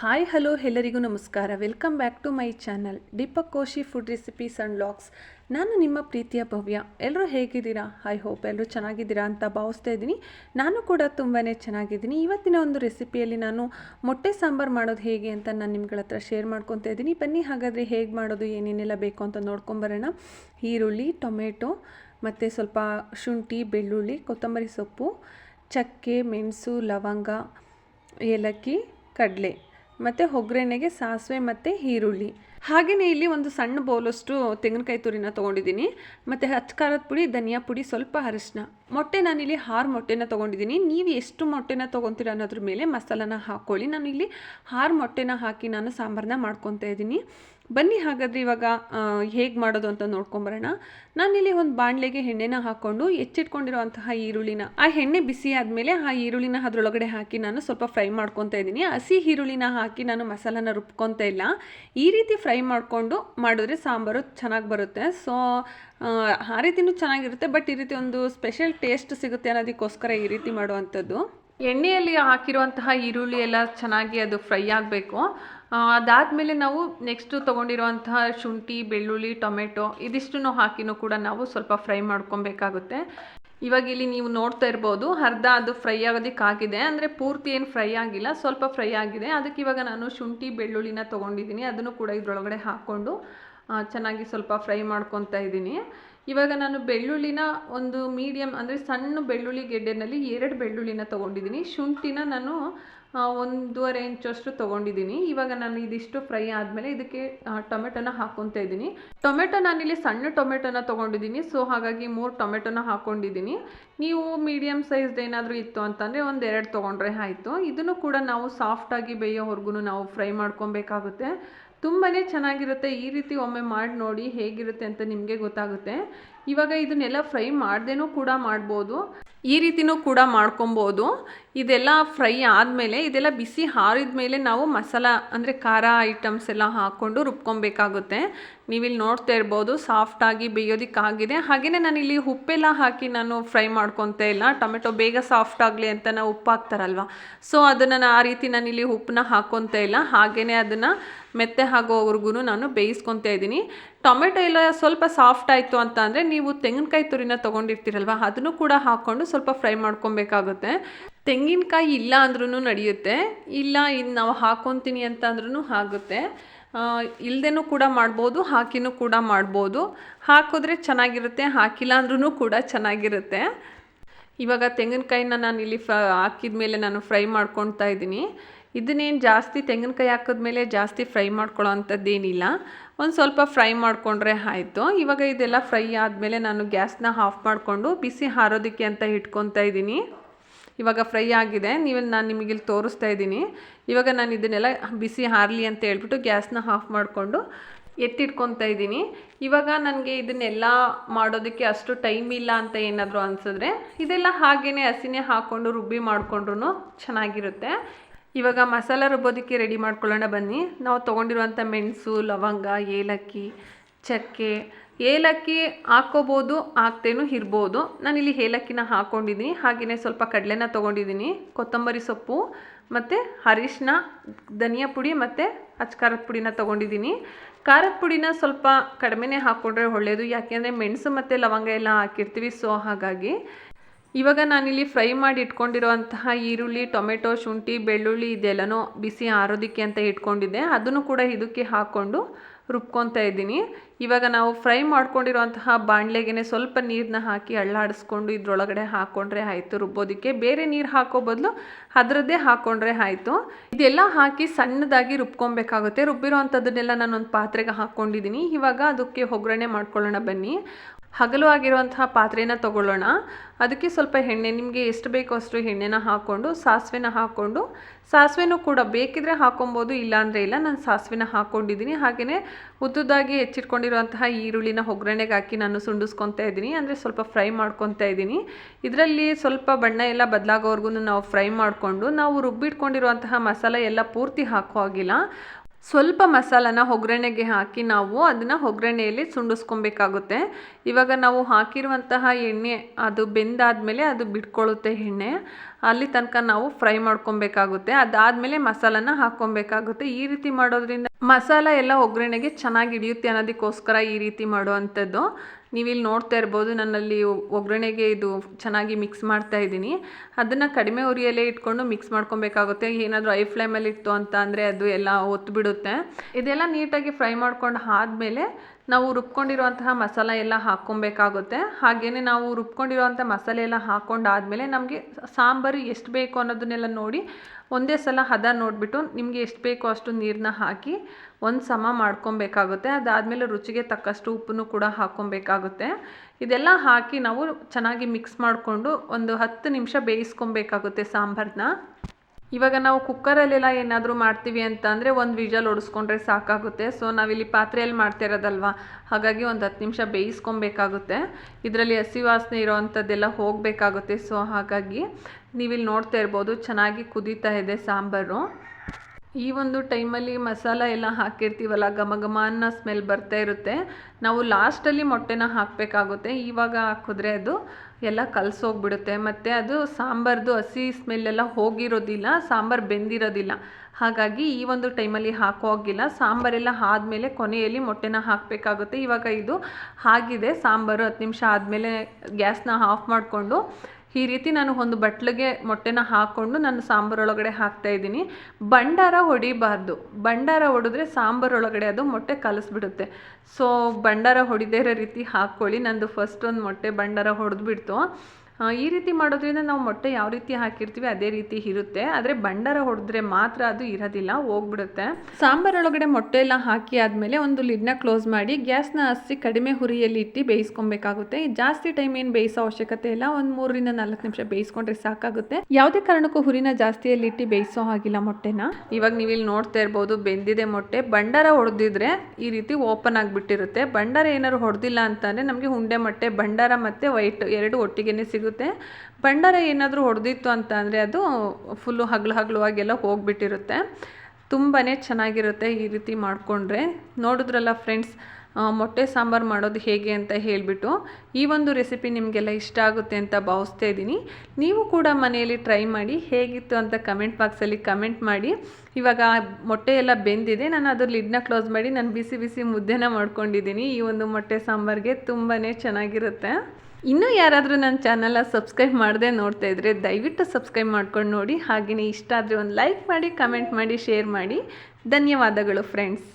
Hi, hello, ಎಲ್ಲರಿಗೂ ನಮಸ್ಕಾರ. Welcome back to my channel Deepak Koshi food recipes and blogs ನಾನು ನಿಮ್ಮ ಪ್ರೀತಿಯ ಭವ್ಯ. ಎಲ್ಲರೂ ಹೇಗಿದ್ದೀರಾ? ಐ ಹೋಪ್ ಎಲ್ಲರೂ ಚೆನ್ನಾಗಿದ್ದೀರಾ ಅಂತ ಭಾವಿಸ್ತಾ ಇದ್ದೀನಿ. ನಾನು ಕೂಡ ತುಂಬಾ ಚೆನ್ನಾಗಿದ್ದೀನಿ. ಇವತ್ತಿನ ಒಂದು ರೆಸಿಪಿಯಲ್ಲಿ ನಾನು ಮೊಟ್ಟೆ ಸಾಂಬಾರು ಮಾಡೋದು ಹೇಗೆ ಅಂತ ನಾನು ನಿಮ್ಗಳ ಹತ್ರ ಶೇರ್ ಮಾಡ್ಕೊತಾ ಇದ್ದೀನಿ. ಬನ್ನಿ, ಹಾಗಾದರೆ ಹೇಗೆ ಮಾಡೋದು, ಏನೇನೆಲ್ಲ ಬೇಕು ಅಂತ ನೋಡ್ಕೊಂಬರೋಣ. ಈರುಳ್ಳಿ, ಟೊಮೆಟೊ, ಮತ್ತು ಸ್ವಲ್ಪ ಶುಂಠಿ, ಬೆಳ್ಳುಳ್ಳಿ, ಕೊತ್ತಂಬರಿ ಸೊಪ್ಪು, ಚಕ್ಕೆ, ಮೆಣಸು, ಲವಂಗ, ಏಲಕ್ಕಿ, ಕಡಲೆ. ಮತ್ತು ಒಗ್ಗರಣೆಗೆ ಸಾಸಿವೆ ಮತ್ತು ಈರುಳ್ಳಿ. ಹಾಗೆಯೇ ಇಲ್ಲಿ ಒಂದು ಸಣ್ಣ ಬೌಲಷ್ಟು ತೆಂಗಿನಕಾಯಿ ತುರಿನ ತೊಗೊಂಡಿದ್ದೀನಿ. ಮತ್ತು ಹಚ್ಚ ಖಾರದ ಪುಡಿ, ಧನಿಯಾ ಪುಡಿ, ಸ್ವಲ್ಪ ಅರಿಶಿನ ಮೊಟ್ಟೆ ನಾನಿಲ್ಲಿ ಆರು ಮೊಟ್ಟೆನ ತೊಗೊಂಡಿದ್ದೀನಿ. ನೀವು ಎಷ್ಟು ಮೊಟ್ಟೆನ ತೊಗೊತೀರ ಅನ್ನೋದ್ರ ಮೇಲೆ ಮಸಾಲಾನ ಹಾಕ್ಕೊಳ್ಳಿ. ನಾನು ಇಲ್ಲಿ ಆರು ಮೊಟ್ಟೆನ ಹಾಕಿ ನಾನು ಸಾಂಬಾರನ್ನ ಮಾಡ್ಕೊತಾ ಇದ್ದೀನಿ. ಬನ್ನಿ ಹಾಗಾದರೆ ಇವಾಗ ಹೇಗೆ ಮಾಡೋದು ಅಂತ ನೋಡ್ಕೊಂಬರೋಣ. ನಾನಿಲ್ಲಿ ಒಂದು ಬಾಣಲೆಗೆ ಎಣ್ಣೆನ ಹಾಕ್ಕೊಂಡು ಹೆಚ್ಚಿಟ್ಕೊಂಡಿರುವಂತಹ ಈರುಳ್ಳಿನ, ಆ ಎಣ್ಣೆ ಬಿಸಿ ಆದಮೇಲೆ ಆ ಈರುಳ್ಳಿನ ಅದರೊಳಗಡೆ ಹಾಕಿ ನಾನು ಸ್ವಲ್ಪ ಫ್ರೈ ಮಾಡ್ಕೊತಾ ಇದ್ದೀನಿ. ಹಸಿ ಈರುಳ್ಳಿನ ಹಾಕಿ ನಾನು ಮಸಾಲನ ರುಬ್ಕೊತಾ ಇಲ್ಲ. ಈ ರೀತಿ ಫ್ರೈ ಮಾಡಿಕೊಂಡು ಮಾಡಿದ್ರೆ ಸಾಂಬಾರು ಚೆನ್ನಾಗಿ ಬರುತ್ತೆ. ಸೊ ಆ ರೀತಿನೂ ಚೆನ್ನಾಗಿರುತ್ತೆ, ಬಟ್ ಈ ರೀತಿ ಒಂದು ಸ್ಪೆಷಲ್ ಟೇಸ್ಟ್ ಸಿಗುತ್ತೆ ಅನ್ನೋದಕ್ಕೋಸ್ಕರ ಈ ರೀತಿ ಮಾಡುವಂಥದ್ದು. ಎಣ್ಣೆಯಲ್ಲಿ ಹಾಕಿರುವಂತಹ ಈರುಳ್ಳಿ ಎಲ್ಲ ಚೆನ್ನಾಗಿ ಅದು ಫ್ರೈ ಆಗಬೇಕು. ಅದಾದಮೇಲೆ ನಾವು ನೆಕ್ಸ್ಟು ತೊಗೊಂಡಿರುವಂತಹ ಶುಂಠಿ, ಬೆಳ್ಳುಳ್ಳಿ, ಟೊಮೆಟೊ ಇದಿಷ್ಟನ್ನು ಹಾಕಿನೂ ಕೂಡ ನಾವು ಸ್ವಲ್ಪ ಫ್ರೈ ಮಾಡ್ಕೊಬೇಕಾಗುತ್ತೆ. ಇವಾಗ ಇಲ್ಲಿ ನೀವು ನೋಡ್ತಾ ಇರ್ಬೋದು ಅರ್ಧ ಅದು ಫ್ರೈ ಆಗೋದಕ್ಕಾಗಿದೆ. ಅಂದರೆ ಪೂರ್ತಿ ಏನು ಫ್ರೈ ಆಗಿಲ್ಲ, ಸ್ವಲ್ಪ ಫ್ರೈ ಆಗಿದೆ. ಅದಕ್ಕೆ ಇವಾಗ ನಾನು ಶುಂಠಿ, ಬೆಳ್ಳುಳ್ಳಿನ ತೊಗೊಂಡಿದ್ದೀನಿ. ಅದನ್ನು ಕೂಡ ಇದರೊಳಗಡೆ ಹಾಕ್ಕೊಂಡು ಚೆನ್ನಾಗಿ ಸ್ವಲ್ಪ ಫ್ರೈ ಮಾಡ್ಕೊತಾ ಇದ್ದೀನಿ. ಇವಾಗ ನಾನು ಬೆಳ್ಳುಳ್ಳಿನ ಒಂದು ಮೀಡಿಯಮ್ ಅಂದರೆ ಸಣ್ಣ ಬೆಳ್ಳುಳ್ಳಿ ಗೆಡ್ಡೆನಲ್ಲಿ ಎರಡು ಬೆಳ್ಳುಳ್ಳಿನ ತೊಗೊಂಡಿದ್ದೀನಿ. ಶುಂಠಿನ ನಾನು ಒಂದೂವರೆ ಇಂಚಷ್ಟು ತೊಗೊಂಡಿದ್ದೀನಿ. ಇವಾಗ ನಾನು ಇದಿಷ್ಟು ಫ್ರೈ ಆದಮೇಲೆ ಇದಕ್ಕೆ ಟೊಮೆಟೊನ ಹಾಕ್ಕೊತಾ ಇದ್ದೀನಿ. ಟೊಮೆಟೊ ನಾನಿಲ್ಲಿ ಸಣ್ಣ ಟೊಮೆಟೊನ ತೊಗೊಂಡಿದ್ದೀನಿ. ಸೊ, ಹಾಗಾಗಿ ಮೂರು ಟೊಮೆಟೊನ ಹಾಕೊಂಡಿದ್ದೀನಿ. ನೀವು ಮೀಡಿಯಮ್ ಸೈಜ್ದು ಏನಾದರೂ ಇತ್ತು ಅಂತಂದರೆ ಒಂದು ಎರಡು ತೊಗೊಂಡ್ರೆ ಆಯಿತು. ಇದನ್ನು ಕೂಡ ನಾವು ಸಾಫ್ಟಾಗಿ ಬೇಯೋವರೆಗೂ ನಾವು ಫ್ರೈ ಮಾಡ್ಕೊಬೇಕಾಗುತ್ತೆ. ತುಂಬಾ ಚೆನ್ನಾಗಿರುತ್ತೆ, ಈ ರೀತಿ ಒಮ್ಮೆ ಮಾಡಿ ನೋಡಿ ಹೇಗಿರುತ್ತೆ ಅಂತ ನಿಮಗೆ ಗೊತ್ತಾಗುತ್ತೆ. ಇವಾಗ ಇದನ್ನೆಲ್ಲ ಫ್ರೈ ಮಾಡ್ದೇನೂ ಕೂಡ ಮಾಡ್ಬೋದು. ಈ ರೀತಿನೂ ಕೂಡ ಮಾಡ್ಕೊಬೋದು. ಇದೆಲ್ಲ ಫ್ರೈ ಆದಮೇಲೆ, ಇದೆಲ್ಲ ಬಿಸಿ ಹಾರಿದ ಮೇಲೆ ನಾವು ಮಸಾಲ, ಅಂದರೆ ಖಾರ ಐಟಮ್ಸ್ ಎಲ್ಲ ಹಾಕ್ಕೊಂಡು ರುಬ್ಕೊಬೇಕಾಗುತ್ತೆ. ನೀವಿಲ್ಲಿ ನೋಡ್ತಾ ಇರ್ಬೋದು ಸಾಫ್ಟಾಗಿ ಬೇಯೋದಕ್ಕಾಗಿದೆ ಹಾಗೆಯೇ ಇಲ್ಲಿ ಉಪ್ಪೆಲ್ಲ ಹಾಕಿ ನಾನು ಫ್ರೈ ಮಾಡ್ಕೊತಾ ಇಲ್ಲ. ಟೊಮೆಟೊ ಬೇಗ ಸಾಫ್ಟ್ ಆಗಲಿ ಅಂತ ನಾವು ಉಪ್ಪು ಹಾಕ್ತಾರಲ್ವ ಸೊ ಅದನ್ನು ಆ ರೀತಿ ನಾನಿಲ್ಲಿ ಉಪ್ಪನ್ನ ಹಾಕ್ಕೊತಾ ಇಲ್ಲ. ಹಾಗೆಯೇ ಅದನ್ನು ಮೆತ್ತೆ ಆಗೋವರೆಗೂ ನಾನು ಬೇಯಿಸ್ಕೊತಾ ಇದ್ದೀನಿ. ಟೊಮೆಟೊ ಎಲ್ಲ ಸ್ವಲ್ಪ ಸಾಫ್ಟ್ ಆಯಿತು ಅಂತ ಅಂದರೆ ನೀವು ತೆಂಗಿನಕಾಯಿ ತುರಿನ ತೊಗೊಂಡಿರ್ತೀರಲ್ವ, ಅದನ್ನು ಕೂಡ ಹಾಕ್ಕೊಂಡು ಸ್ವಲ್ಪ ಫ್ರೈ ಮಾಡ್ಕೊಬೇಕಾಗುತ್ತೆ. ತೆಂಗಿನಕಾಯಿ ಇಲ್ಲ ಅಂದ್ರೂ ನಡೆಯುತ್ತೆ. ಇಲ್ಲ ಇನ್ನು ನಾವು ಹಾಕ್ಕೊತೀನಿ ಅಂತ ಅಂದ್ರೂ ಆಗುತ್ತೆ. ಇಲ್ಲದೇನು ಕೂಡ ಮಾಡ್ಬೋದು, ಹಾಕಿನೂ ಕೂಡ ಮಾಡ್ಬೋದು. ಹಾಕಿದ್ರೆ ಚೆನ್ನಾಗಿರುತ್ತೆ, ಹಾಕಿಲ್ಲ ಅಂದ್ರೂ ಕೂಡ ಚೆನ್ನಾಗಿರುತ್ತೆ. ಇವಾಗ ತೆಂಗಿನಕಾಯಿನ ನಾನು ಇಲ್ಲಿ ಫ್ರ ಹಾಕಿದ ಮೇಲೆ ನಾನು ಫ್ರೈ ಮಾಡ್ಕೊತಾ ಇದ್ದೀನಿ. ಇದನ್ನೇನು ಜಾಸ್ತಿ ತೆಂಗಿನಕಾಯಿ ಹಾಕಿದ್ಮೇಲೆ ಜಾಸ್ತಿ ಫ್ರೈ ಮಾಡ್ಕೊಳ್ಳೋ ಅಂಥದ್ದೇನಿಲ್ಲ. ಒಂದು ಸ್ವಲ್ಪ ಫ್ರೈ ಮಾಡಿಕೊಂಡ್ರೆ ಆಯಿತು. ಇವಾಗ ಇದೆಲ್ಲ ಫ್ರೈ ಆದಮೇಲೆ ನಾನು ಗ್ಯಾಸ್ನ ಆಫ್ ಮಾಡಿಕೊಂಡು ಬಿಸಿ ಹಾರೋದಕ್ಕೆ ಅಂತ ಇಟ್ಕೊತಾ ಇದ್ದೀನಿ. ಇವಾಗ ಫ್ರೈ ಆಗಿದೆ. ನೀವು ನಾನು ನಿಮಗೆ ಇಲ್ಲಿ ತೋರಿಸ್ತಾ ಇದ್ದೀನಿ. ಇವಾಗ ನಾನು ಇದನ್ನೆಲ್ಲ ಬಿಸಿ ಹಾರಲಿ ಅಂತ ಹೇಳ್ಬಿಟ್ಟು ಗ್ಯಾಸ್ನ ಆಫ್ ಮಾಡಿಕೊಂಡು ಎತ್ತಿಟ್ಕೊತಾ ಇದ್ದೀನಿ. ಇವಾಗ ನನಗೆ ಇದನ್ನೆಲ್ಲ ಮಾಡೋದಕ್ಕೆ ಅಷ್ಟು ಟೈಮ್ ಇಲ್ಲ ಅಂತ ಏನಾದರೂ ಅನಿಸಿದ್ರೆ, ಇದೆಲ್ಲ ಹಾಗೇ ಹಸಿನೇ ಹಾಕ್ಕೊಂಡು ರುಬ್ಬಿ ಮಾಡಿಕೊಂಡ್ರು ಚೆನ್ನಾಗಿರುತ್ತೆ. ಇವಾಗ ಮಸಾಲ ರುಬ್ಬೋದಕ್ಕೆ ರೆಡಿ ಮಾಡ್ಕೊಳ್ಳೋಣ ಬನ್ನಿ. ನಾವು ತೊಗೊಂಡಿರುವಂಥ ಮೆಣಸು, ಲವಂಗ, ಏಲಕ್ಕಿ, ಚಕ್ಕೆ, ಏಲಕ್ಕಿ ಹಾಕ್ಕೋಬೋದು, ಹಾಕ್ತೇನೂ ಇರ್ಬೋದು. ನಾನಿಲ್ಲಿ ಏಲಕ್ಕಿನ ಹಾಕ್ಕೊಂಡಿದ್ದೀನಿ ಹಾಗೆಯೇ ಸ್ವಲ್ಪ ಕಡಲೆನ ತೊಗೊಂಡಿದ್ದೀನಿ, ಕೊತ್ತಂಬರಿ ಸೊಪ್ಪು ಮತ್ತು ಅರಿಶಿನ ಧನಿಯಾ ಪುಡಿ ಮತ್ತು ಅಚ್ಚ ಖಾರದ ಪುಡಿನ ತೊಗೊಂಡಿದ್ದೀನಿ. ಖಾರದ ಪುಡಿನ ಸ್ವಲ್ಪ ಕಡಿಮೆನೇ ಹಾಕ್ಕೊಂಡ್ರೆ ಒಳ್ಳೆಯದು ಯಾಕೆಂದರೆ ಮೆಣಸು ಮತ್ತು ಲವಂಗ ಎಲ್ಲ ಹಾಕಿರ್ತೀವಿ, ಸೊ ಹಾಗಾಗಿ ಇವಾಗ ನಾನಿಲ್ಲಿ ಫ್ರೈ ಮಾಡಿ ಇಟ್ಕೊಂಡಿರುವಂತಹ ಈರುಳ್ಳಿ, ಟೊಮೆಟೊ, ಶುಂಠಿ, ಬೆಳ್ಳುಳ್ಳಿ ಇದೆಲ್ಲನೂ ಬಿಸಿ ಆರೋದಿಕ್ಕೆ ಅಂತ ಇಟ್ಕೊಂಡಿದ್ದೆ. ಅದನ್ನು ಕೂಡ ಇದಕ್ಕೆ ಹಾಕ್ಕೊಂಡು ರುಬ್ಕೊತಾ ಇದ್ದೀನಿ. ಇವಾಗ ನಾವು ಫ್ರೈ ಮಾಡ್ಕೊಂಡಿರುವಂತಹ ಬಾಣಲೆಗೆ ಸ್ವಲ್ಪ ನೀರನ್ನ ಹಾಕಿ ಅಳ್ಳಾಡಿಸ್ಕೊಂಡು ಇದ್ರೊಳಗಡೆ ಹಾಕ್ಕೊಂಡ್ರೆ ಆಯಿತು ರುಬ್ಬೋದಕ್ಕೆ. ಬೇರೆ ನೀರು ಹಾಕೋ ಬದಲು ಅದರದ್ದೇ ಹಾಕ್ಕೊಂಡ್ರೆ ಆಯಿತು. ಇದೆಲ್ಲ ಹಾಕಿ ಸಣ್ಣದಾಗಿ ರುಬ್ಕೊಬೇಕಾಗುತ್ತೆ. ರುಬ್ಬಿರೋ ಅಂಥದ್ದನ್ನೆಲ್ಲ ನಾನೊಂದು ಪಾತ್ರೆಗೆ ಹಾಕ್ಕೊಂಡಿದ್ದೀನಿ. ಇವಾಗ ಅದಕ್ಕೆ ಒಗ್ಗರಣೆ ಮಾಡ್ಕೊಳ್ಳೋಣ ಬನ್ನಿ. ಹಗಲು ಆಗಿರುವಂತಹ ಪಾತ್ರೆನ ತಗೊಳ್ಳೋಣ. ಅದಕ್ಕೆ ಸ್ವಲ್ಪ ಎಣ್ಣೆ, ನಿಮಗೆ ಎಷ್ಟು ಬೇಕೋ ಅಷ್ಟು ಎಣ್ಣೆನ ಹಾಕ್ಕೊಂಡು ಸಾಸಿವೆನ ಹಾಕ್ಕೊಂಡು ಸಾಸಿವೆನೂ ಕೂಡ ಬೇಕಿದ್ರೆ ಹಾಕೊಬೋದು, ಇಲ್ಲಾಂದರೆ ಇಲ್ಲ. ನಾನು ಸಾಸಿವೆನ ಹಾಕ್ಕೊಂಡಿದ್ದೀನಿ ಹಾಗೆಯೇ ಉದ್ದುದಾಗಿ ಹೆಚ್ಚಿಟ್ಕೊಂಡಿರುವಂತಹ ಈರುಳ್ಳಿನ ಒಗ್ಗರಣೆಗೆ ಹಾಕಿ ನಾನು ಸುಂಡಿಸ್ಕೊತಾ ಇದ್ದೀನಿ. ಅಂದರೆ ಸ್ವಲ್ಪ ಫ್ರೈ ಮಾಡ್ಕೊತಾ ಇದ್ದೀನಿ. ಇದರಲ್ಲಿ ಸ್ವಲ್ಪ ಬಣ್ಣ ಎಲ್ಲ ಬದಲಾಗೋವರೆಗೂ ನಾವು ಫ್ರೈ ಮಾಡಿಕೊಂಡು, ನಾವು ರುಬ್ಬಿಟ್ಕೊಂಡಿರುವಂತಹ ಮಸಾಲೆ ಎಲ್ಲ ಪೂರ್ತಿ ಹಾಕೋ ಹಾಗಿಲ್ಲ. ಸ್ವಲ್ಪ ಮಸಾಲನ ಒಗ್ಗರಣೆಗೆ ಹಾಕಿ ನಾವು ಅದನ್ನು ಒಗ್ಗರಣೆಯಲ್ಲಿ ಸುಂಡಿಸ್ಕೊಬೇಕಾಗುತ್ತೆ ಇವಾಗ ನಾವು ಹಾಕಿರುವಂತಹ ಎಣ್ಣೆ ಅದು ಬೆಂದಾದಮೇಲೆ ಅದು ಬಿಟ್ಕೊಳ್ಳುತ್ತೆ ಎಣ್ಣೆ. ಅಲ್ಲಿ ತನಕ ನಾವು ಫ್ರೈ ಮಾಡ್ಕೊಬೇಕಾಗುತ್ತೆ. ಅದಾದಮೇಲೆ ಮಸಾಲನ ಹಾಕ್ಕೊಬೇಕಾಗುತ್ತೆ. ಈ ರೀತಿ ಮಾಡೋದ್ರಿಂದ ಮಸಾಲ ಎಲ್ಲ ಒಗ್ಗರಣೆಗೆ ಚೆನ್ನಾಗಿ ಹಿಡಿಯುತ್ತೆ ಅನ್ನೋದಕ್ಕೋಸ್ಕರ ಈ ರೀತಿ ಮಾಡುವಂಥದ್ದು. ನೀವಿಲ್ಲಿ ನೋಡ್ತಾ ಇರ್ಬೋದು ನನ್ನಲ್ಲಿ ಒಗ್ಗರಣೆಗೆ ಇದು ಚೆನ್ನಾಗಿ ಮಿಕ್ಸ್ ಮಾಡ್ತಾ ಇದ್ದೀನಿ. ಅದನ್ನು ಕಡಿಮೆ ಉರಿಯಲ್ಲೇ ಇಟ್ಕೊಂಡು ಮಿಕ್ಸ್ ಮಾಡ್ಕೊಬೇಕಾಗುತ್ತೆ. ಏನಾದರೂ ಐ ಫ್ಲೇಮಲ್ಲಿ ಇತ್ತು ಅಂತ ಅಂದರೆ ಅದು ಎಲ್ಲ ಒತ್ತು ಬಿಡುತ್ತೆ ಇದೆಲ್ಲ ನೀಟಾಗಿ ಫ್ರೈ ಮಾಡ್ಕೊಂಡು ಆದಮೇಲೆ ನಾವು ರುಬ್ಕೊಂಡಿರುವಂತಹ ಮಸಾಲ ಎಲ್ಲ ಹಾಕ್ಕೊಬೇಕಾಗುತ್ತೆ. ಹಾಗೆಯೇ ನಾವು ರುಬ್ಕೊಂಡಿರುವಂಥ ಮಸಾಲೆ ಎಲ್ಲ ಹಾಕ್ಕೊಂಡಾದಮೇಲೆ ನಮಗೆ ಸಾಂಬಾರು ಎಷ್ಟು ಬೇಕು ಅನ್ನೋದನ್ನೆಲ್ಲ ನೋಡಿ ಒಂದೇ ಸಲ ಹದ ನೋಡಿಬಿಟ್ಟು ನಿಮಗೆ ಎಷ್ಟು ಬೇಕೋ ಅಷ್ಟು ನೀರನ್ನ ಹಾಕಿ ಒಂದು ಸಮ ಮಾಡ್ಕೊಬೇಕಾಗುತ್ತೆ. ಅದಾದಮೇಲೆ ರುಚಿಗೆ ತಕ್ಕಷ್ಟು ಉಪ್ಪನ್ನು ಕೂಡ ಹಾಕ್ಕೊಬೇಕಾಗುತ್ತೆ. ಇದೆಲ್ಲ ಹಾಕಿ ನಾವು ಚೆನ್ನಾಗಿ ಮಿಕ್ಸ್ ಮಾಡಿಕೊಂಡು ಒಂದು ಹತ್ತು ನಿಮಿಷ ಬೇಯಿಸ್ಕೊಬೇಕಾಗುತ್ತೆ ಸಾಂಬಾರನ್ನ. ಇವಾಗ ನಾವು ಕುಕ್ಕರಲ್ಲೆಲ್ಲ ಏನಾದರೂ ಮಾಡ್ತೀವಿ ಅಂತ ಅಂದರೆ ಒಂದು ವಿಜಲ್ ಓಡಿಸ್ಕೊಂಡ್ರೆ ಸಾಕಾಗುತ್ತೆ. ಸೊ ನಾವಿಲ್ಲಿ ಪಾತ್ರೆಯಲ್ಲಿ ಮಾಡ್ತಿರೋದಲ್ವ ಹಾಗಾಗಿ ಒಂದು ಹತ್ತು ನಿಮಿಷ ಬೇಯಿಸ್ಕೊಬೇಕಾಗುತ್ತೆ. ಇದರಲ್ಲಿ ಹಸಿ ವಾಸನೆ ಇರೋವಂಥದ್ದೆಲ್ಲ ಹೋಗಬೇಕಾಗುತ್ತೆ. ಸೊ ಹಾಗಾಗಿ ನೀವಿಲ್ಲಿ ನೋಡ್ತಾ ಇರ್ಬೋದು, ಚೆನ್ನಾಗಿ ಕುದೀತಾ ಇದೆ ಸಾಂಬಾರು. ಈ ಒಂದು ಟೈಮಲ್ಲಿ ಮಸಾಲ ಎಲ್ಲ ಹಾಕಿರ್ತೀವಲ್ಲ, ಘಮ ಘಮ ಅನ್ನೋ ಸ್ಮೆಲ್ ಬರ್ತಾ ಇರುತ್ತೆ. ನಾವು ಲಾಸ್ಟಲ್ಲಿ ಮೊಟ್ಟೆನ ಹಾಕಬೇಕಾಗುತ್ತೆ. ಇವಾಗ ಹಾಕಿದ್ರೆ ಅದು ಎಲ್ಲ ಕಲಸೋಗ್ಬಿಡುತ್ತೆ. ಮತ್ತು ಅದು ಸಾಂಬಾರ್ದು ಹಸಿ ಸ್ಮೆಲ್ಲೆಲ್ಲ ಹೋಗಿರೋದಿಲ್ಲ, ಸಾಂಬಾರು ಬೆಂದಿರೋದಿಲ್ಲ. ಹಾಗಾಗಿ ಈ ಒಂದು ಟೈಮಲ್ಲಿ ಹಾಕೋ ಹಾಗಿಲ್ಲ ಸಾಂಬಾರೆಲ್ಲ ಆದಮೇಲೆ ಕೊನೆಯಲ್ಲಿ ಮೊಟ್ಟೆನ ಹಾಕಬೇಕಾಗುತ್ತೆ. ಇವಾಗ ಇದು ಆಗಿದೆ. ಸಾಂಬಾರು ಹತ್ತು ನಿಮಿಷ ಆದಮೇಲೆ ಗ್ಯಾಸ್ನ ಆಫ್ ಮಾಡಿಕೊಂಡು ಈ ರೀತಿ ನಾನು ಒಂದು ಬಟ್ಲಿಗೆ ಮೊಟ್ಟೆನ ಹಾಕ್ಕೊಂಡು ನಾನು ಸಾಂಬಾರೊಳಗಡೆ ಹಾಕ್ತಾ ಇದ್ದೀನಿ. ಭಂಡಾರ ಹೊಡಿಬಾರ್ದು. ಭಂಡಾರ ಹೊಡೆದ್ರೆ ಸಾಂಬಾರೊಳಗಡೆ ಅದು ಮೊಟ್ಟೆ ಕಲಿಸ್ಬಿಡುತ್ತೆ. ಸೊ ಭಂಡಾರ ಹೊಡಿದೇ ಇರೋ ರೀತಿ ಹಾಕ್ಕೊಳ್ಳಿ. ನಂದು ಫಸ್ಟ್ ಒಂದು ಮೊಟ್ಟೆ ಬಂಡಾರ ಹೊಡೆದ್ಬಿಡ್ತು. ಈ ರೀತಿ ಮಾಡೋದ್ರಿಂದ ನಾವು ಮೊಟ್ಟೆ ಯಾವ ರೀತಿ ಹಾಕಿರ್ತೀವಿ ಅದೇ ರೀತಿ ಇರುತ್ತೆ. ಆದರೆ ಬಂಡಾರ ಹೊಡೆದ್ರೆ ಮಾತ್ರ ಅದು ಇರೋದಿಲ್ಲ, ಹೋಗ್ಬಿಡುತ್ತೆ. ಸಾಂಬಾರೊಳಗಡೆ ಮೊಟ್ಟೆ ಎಲ್ಲ ಹಾಕಿ ಆದಮೇಲೆ ಒಂದು ಲಿಡ್ನ ಕ್ಲೋಸ್ ಮಾಡಿ ಗ್ಯಾಸ್ನ ಹಸಿ ಕಡಿಮೆ ಹುರಿಯಲ್ಲಿ ಇಟ್ಟು ಬೇಯಿಸ್ಕೊಬೇಕಾಗುತ್ತೆ. ಜಾಸ್ತಿ ಟೈಮ್ ಏನು ಬೇಯಿಸೋ ಅವಶ್ಯಕತೆ ಇಲ್ಲ, ಒಂದು ಮೂರರಿಂದ ನಾಲ್ಕು ನಿಮಿಷ ಬೇಯಿಸ್ಕೊಂಡ್ರೆ ಸಾಕಾಗುತ್ತೆ. ಯಾವುದೇ ಕಾರಣಕ್ಕೂ ಹುರಿನ ಜಾಸ್ತಿಯಲ್ಲಿ ಇಟ್ಟು ಬೇಯಿಸೋ ಹಾಗಿಲ್ಲ ಮೊಟ್ಟೆನ. ಇವಾಗ ನೀವು ಇಲ್ಲಿ ನೋಡ್ತಾ ಇರ್ಬೋದು, ಬೆಂದಿದೆ ಮೊಟ್ಟೆ. ಬಂಡಾರ ಹೊಡೆದಿದ್ರೆ ಈ ರೀತಿ ಓಪನ್ ಆಗಿಬಿಟ್ಟಿರುತ್ತೆ. ಬಂಡಾರ ಏನಾದ್ರು ಹೊಡೆದಿಲ್ಲ ಅಂತಂದರೆ ನಮಗೆ ಉಂಡೆ ಮೊಟ್ಟೆ, ಬಂಡಾರ ಮತ್ತು ವೈಟ್ ಎರಡು ಒಟ್ಟಿಗೆನೇ ಸಿಗುತ್ತೆ. ಭಂಡಾರ ಏನಾದರೂ ಹೊಡೆದಿತ್ತು ಅಂತ ಅಂದರೆ ಅದು ಫುಲ್ಲು ಹಗ್ಲು ಹಗ್ಲುವಾಗೆಲ್ಲ ಹೋಗಿಬಿಟ್ಟಿರುತ್ತೆ. ತುಂಬಾ ಚೆನ್ನಾಗಿರುತ್ತೆ ಈ ರೀತಿ ಮಾಡಿಕೊಂಡ್ರೆ. ನೋಡಿದ್ರಲ್ಲ ಫ್ರೆಂಡ್ಸ್ ಮೊಟ್ಟೆ ಸಾಂಬಾರು ಮಾಡೋದು ಹೇಗೆ ಅಂತ ಹೇಳಿಬಿಟ್ಟು ಈ ಒಂದು ರೆಸಿಪಿ ನಿಮಗೆಲ್ಲ ಇಷ್ಟ ಆಗುತ್ತೆ ಅಂತ ಭಾವಿಸ್ತಾ ಇದ್ದೀನಿ. ನೀವು ಕೂಡ ಮನೆಯಲ್ಲಿ ಟ್ರೈ ಮಾಡಿ ಹೇಗಿತ್ತು ಅಂತ ಕಮೆಂಟ್ ಬಾಕ್ಸಲ್ಲಿ ಕಮೆಂಟ್ ಮಾಡಿ. ಇವಾಗ ಮೊಟ್ಟೆ ಎಲ್ಲ ಬೆಂದಿದೆ. ನಾನು ಅದ್ರ ಲಿಡ್ನ ಕ್ಲೋಸ್ ಮಾಡಿ ನಾನು ಬಿಸಿ ಬಿಸಿ ಮುದ್ದೆನ ಮಾಡ್ಕೊಂಡಿದ್ದೀನಿ. ಈ ಒಂದು ಮೊಟ್ಟೆ ಸಾಂಬಾರಿಗೆ ತುಂಬಾ ಚೆನ್ನಾಗಿರುತ್ತೆ. ಇನ್ನೂ ಯಾರಾದರೂ ನನ್ನ ಚಾನಲ ಸಬ್ಸ್ಕ್ರೈಬ್ ಮಾಡದೆ ನೋಡ್ತಾ ಇದ್ದರೆ ದಯವಿಟ್ಟು ಸಬ್ಸ್ಕ್ರೈಬ್ ಮಾಡ್ಕೊಂಡು ನೋಡಿ. ಹಾಗೆಯೇ ಇಷ್ಟ ಆದರೆ ಒಂದು ಲೈಕ್ ಮಾಡಿ ಕಮೆಂಟ್ ಮಾಡಿ ಶೇರ್ ಮಾಡಿ. ಧನ್ಯವಾದಗಳು ಫ್ರೆಂಡ್ಸ್